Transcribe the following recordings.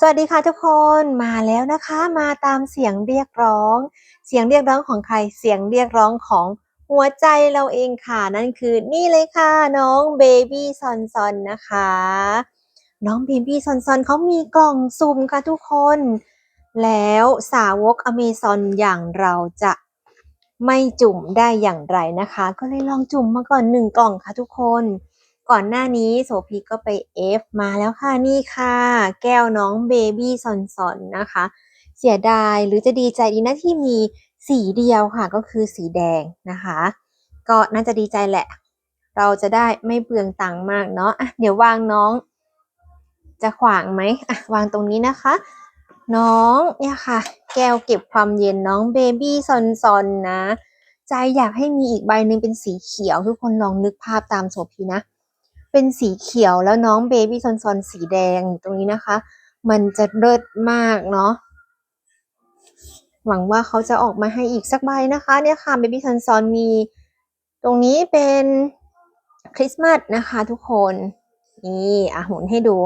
สวัสดีค่ะทุกคนมาแล้วนะคะมาตามเสียงเรียกร้อง เสียงเรียกร้องของใครเสียงเรียกร้องของหัวใจเราเองค่ะนั่นคือนี่เลยค่ะน้องเบบี้ซอนซอนนะคะ น้องเบบี้ซอนซอนเขามีกล่องซุ่มค่ะทุกคน แล้วสาวกอเมซอนอย่างเราจะไม่จุ่มได้อย่างไรนะคะ ก็เลยลองจุ่มมาก่อนหนึ่งกล่องค่ะทุกคน ก่อนหน้านี้โสพีก็ไปเอฟมาแล้วค่ะนี่ค่ะ แก้วน้องเบบี้ซอนซอนนะคะ เสียดายหรือจะดีใจดีนะที่มีสีเดียวค่ะก็คือสีแดงนะคะ ก็น่าจะดีใจแหละ เราจะได้ไม่เปลืองตังค์มากเนาะะเดี๋ยววางน้อง จะขวางไหมอะวางตรงนี้นะคะ น้องเนี่ยค่ะ แก้วเก็บความเย็นน้องเบบี้ซอนซอนนะ ใจอยากให้มีอีกใบหนึ่งเป็นสีเขียวทุกคนลองนึกภาพตามโสพีนะ เป็นสีเขียวแล้วน้องเบบี้ซอนซอนสีแดงตรงนี้นะคะ มันจะเลิศมากเนาะหวังว่าเขาจะออกมาให้อีกสักใบนะคะ เนี่ยค่ะเบบี้ซอนซอนมีตรงนี้เป็นคริสต์มาสนะคะทุกคนนี่อะหมุนให้ดู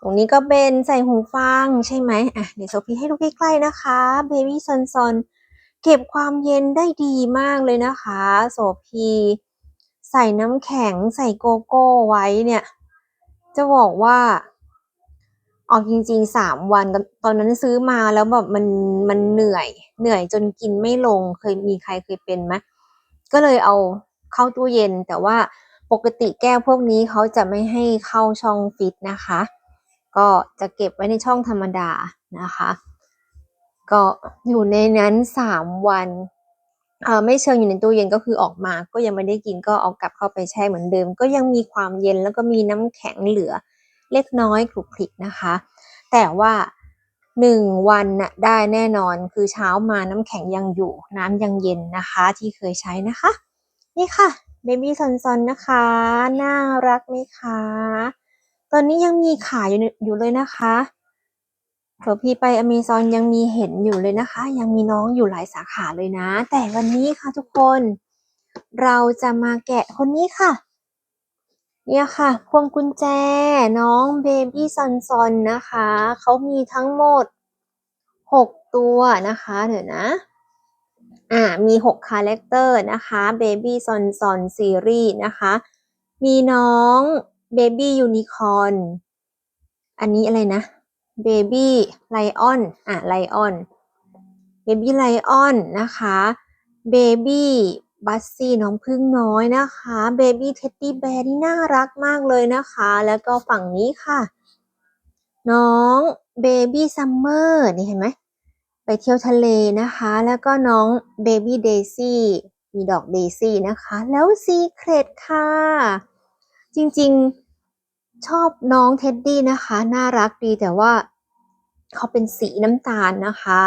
ตรงนี้ก็เป็นใส่หูฟังใช่ไหมอะเดี๋ยวโซฟีให้ดูใกล้ๆนะคะเบบี้ซอนซอนเก็บความเย็นได้ดีมากเลยนะคะ โสพี ใส่น้ำแข็งใส่โกโก้ไว้เนี่ย จะบอกว่า ออกจริงๆสามวันตอนตอนนั้นซื้อมาแล้วแบบมันมันเหนื่อย เหนื่อยจนกินไม่ลงเคยมีใครเคยเป็นไหมก็เลยเอาเข้าตู้เย็น แต่ว่าปกติแก้วพวกนี้เขาจะไม่ให้เข้าช่องฟิตนะคะ ก็จะเก็บไว้ในช่องธรรมดานะคะ ก็อยู่ในนั้นสามวัน เอ่อไม่เชิงอยู่ในตู้เย็นก็คือออกมาก็ยังไม่ได้กินก็เอากลับเข้าไปแช่เหมือนเดิม ก็ยังมีความเย็นแล้วก็มีน้ำแข็งเหลือเล็กน้อยคลุกคลิกนะคะ แต่ว่าหนึ่งวันน่ะได้แน่นอนคือเช้ามาน้ำแข็งยังอยู่ น้ำยังเย็นนะคะ ที่เคยใช้นะคะ นี่ค่ะเบบี้ซอนซอนนะคะ น่ารักไหมคะ ตอนนี้ยังมีขายอยู่อยู่เลยนะคะ เผื่อพี่ไปอเมซอนยังมีเห็นอยู่เลยนะคะ ยังมีน้องอยู่หลายสาขาเลยนะ แต่วันนี้ค่ะทุกคน เราจะมาแกะคนนี้ค่ะ เนี่ยค่ะพวงกุญแจน้องเบบี้ซอนซอนนะคะ เขามีทั้งหมด 6 ตัวนะคะ เดี๋ยวนะ อ่ามี6คาแรคเตอร์นะคะ Baby Son Son Series นะคะ มีน้อง Baby Unicorn อันนี้อะไรนะ Baby Lion อะ Lion Baby Lion นนะคะ Baby บัสซี่น้องพึ่งน้อยนะคะเบบี้เท็ดดี้แบร์นี่น่ารักมากเลยนะคะ แล้วก็ฝั่งนี้ค่ะ น้องเบบี้ซัมเมอร์นี่เห็นไหมไปเที่ยวทะเลนะคะ แล้วก็น้องเบบี้เดซี่มีดอกเดซี่นะคะ แล้วซีเครตค่ะ จริงๆชอบน้องเท็ดดี้นะคะ น่ารักดีแต่ว่า เขาเป็นสีน้ำตาลนะคะ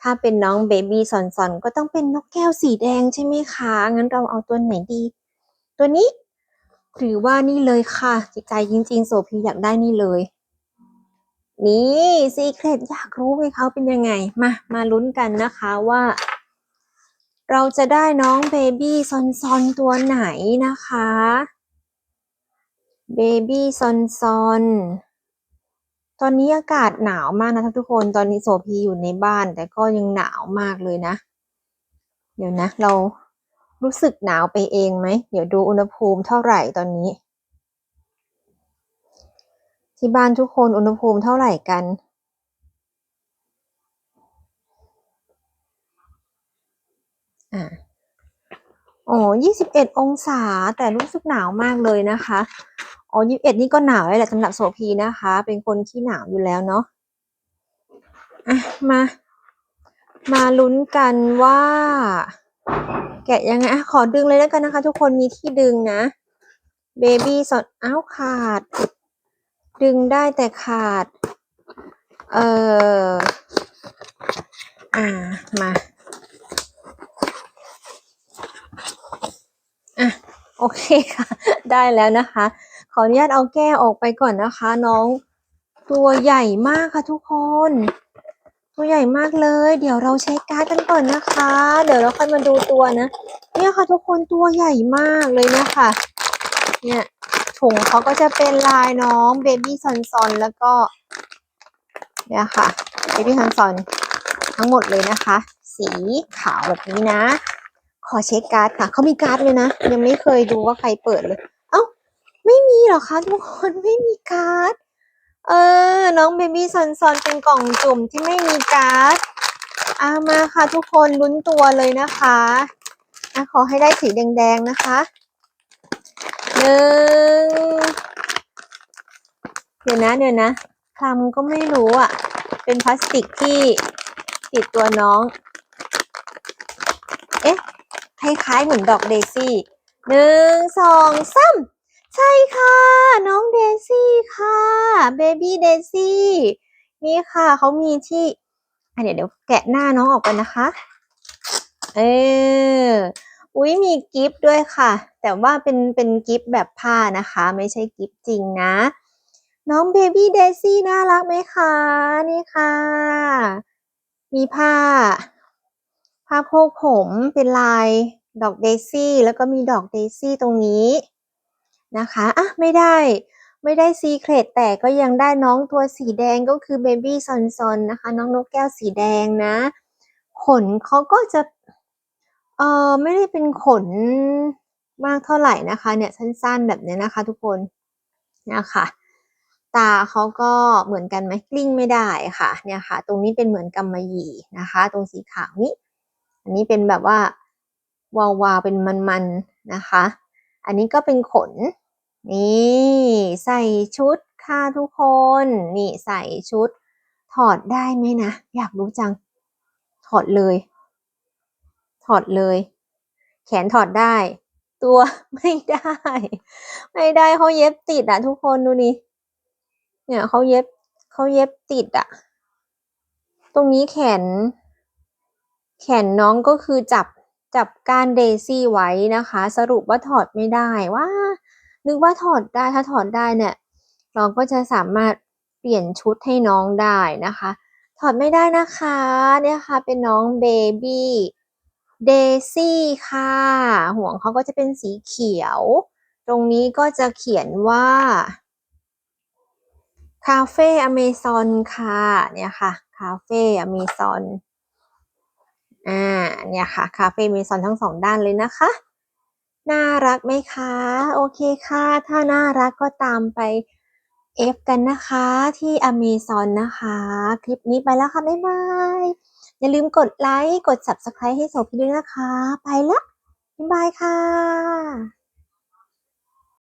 ถ้าเป็นน้องเบบี้ซอนซอนก็ต้องเป็นนกแก้วสีแดงใช่ไหมคะ งั้นเราเอาตัวไหนดี ตัวนี้ หรือว่านี่เลยค่ะ จิตใจจริงๆโซพีอยากได้นี่เลย นี่ซีเครตอยากรู้ไหมเขาเป็นยังไง มา มาลุ้นกันนะคะว่า เราจะได้น้องเบบี้ซอนซอนตัวไหนนะคะ เบบี้ซอนซอน ตอนนี้อากาศหนาวมากนะทุกคน ตอนนี้โสพีอยู่ในบ้าน แต่ก็ยังหนาวมากเลยนะ เดี๋ยวนะ เรารู้สึกหนาวไปเองไหม เดี๋ยวดูอุณหภูมิเท่าไหร่ตอนนี้ ที่บ้านทุกคนอุณหภูมิเท่าไหร่กัน อ่าอ๋อยี่สิบเอ็ดองศาแต่รู้สึกหนาวมากเลยนะคะ อ๋อยี่สิบเอ็ดนี่ก็หนาวเลยแหละสำหรับโสพีนะคะ เป็นคนที่หนาวอยู่แล้วเนาะอะมา มาลุ้นกันว่า แกะยังไงอะขอดึงเลยแล้วกันนะคะ ทุกคนมีที่ดึงนะเบบี้สดอ้าวขาด ดึงได้แต่ขาด เอ่ออ่ามาอะโอเคค่ะ ได้แล้วนะคะ ขออนุญาตเอาแก้วออกไปก่อนนะคะ น้อง ตัวใหญ่มากค่ะทุกคน ตัวใหญ่มากเลย เดี๋ยวเราเช็คการ์ดกันก่อนนะคะ เดี๋ยวเราค่อยมาดูตัวนะ เนี่ยค่ะทุกคนตัวใหญ่มากเลยเนี่ยค่ะเนี่ยถุงเขาก็จะเป็นลายน้องเบบี้ซอนซอนแล้วก็เนี่ยค่ะเบบี้ซันซอนทั้งหมดเลยนะคะ สีขาวแบบนี้นะ ขอเช็คการ์ดค่ะเขามีการ์ดเลยนะ ยังไม่เคยดูว่าใครเปิดเลย เหรอคะทุกคนไม่มีการ์ด เออ น้องเบบี้ซอนซอนเป็นกล่องจุ่มที่ไม่มีการ์ดอามาค่ะทุกคนลุ้นตัวเลยนะคะอะขอให้ได้สีแดงๆนะคะหนึ่งเดี๋ยวนะเดี๋ยวนะคลำก็ไม่รู้อะ เป็นพลาสติกที่ติดตัวน้อง เอ๊ะคล้ายๆเหมือนดอกเดซี่หนึ่งสองสาม ใช่ค่ะ น้องเดซี่ค่ะเบบี้เดซี่นี่ค่ะเขามีที่อะเดี๋ยวเดี๋ยวแกะหน้าน้องออกกันนะคะ เอออุ้ยมีกิฟต์ด้วยค่ะ แต่ว่าเป็นเป็นกิฟต์แบบผ้านะคะ ไม่ใช่กิฟต์จริงนะ น้องเบบี้เดซี่น่ารักไหมคะ นี่ค่ะ มีผ้า ผ้าโพกผมเป็นลายดอกเดซี่แล้วก็มีดอกเดซี่ตรงนี้ นะคะอะไม่ได้ไม่ได้ซีเครตแต่ก็ยังได้น้องตัวสีแดงก็คือเบบี้ซอนซอนนะคะ น้องนกแก้วสีแดงนะ ขนเขาก็จะเออไม่ได้เป็นขนมากเท่าไหร่นะคะเนี่ยสั้นๆแบบนี้นะคะทุกคนนะคะตาเขาก็เหมือนกันไหมกลิ้งไม่ได้ค่ะเนี่ยค่ะ ตรงนี้เป็นเหมือนกำมะหยี่นะคะ ตรงสีขาวนี้ อันนี้เป็นแบบว่าวาวาเป็นมันๆนะคะ อันนี้ก็เป็นขน นี่ใส่ชุดค่ะทุกคน นี่ใส่ชุด ถอดได้ไหมนะ อยากรู้จัง ถอดเลย ถอดเลย แขนถอดได้ ตัวไม่ได้ ไม่ได้เขาเย็บติดอะทุกคนดูนี่เนี่ยเขาเย็บเขาเย็บติดอะตรงนี้แขน แขนน้องก็คือจับจับกานเดซี่ไว้นะคะ สรุปว่าถอดไม่ได้ว่า นึกว่าถอดได้ถ้าถอดได้เนี่ยเราก็จะสามารถเปลี่ยนชุดให้น้องได้นะคะ ถอดไม่ได้นะคะเนี่ยค่ะเป็นน้องเบบี้เดซี่ค่ะ ห่วงเขาก็จะเป็นสีเขียว ตรงนี้ก็จะเขียนว่าคาเฟ่อเมซอนค่ะเนี่ยค่ะคาเฟ่อเมซอนอ่าเนี่ยค่ะคาเฟ่อเมซอนทั้งสองด้านเลยนะคะ น่ารักไหมคะ โอเคค่ะ ถ้าน่ารักก็ตามไปเอฟกันนะคะที่อเมซอนนะคะ คลิปนี้ไปแล้วค่ะ บ๊ายบาย อย่าลืมกดไลค์ กด Subscribe ให้โสพี่ด้วยนะคะ ไปละบ๊ายบายค่ะ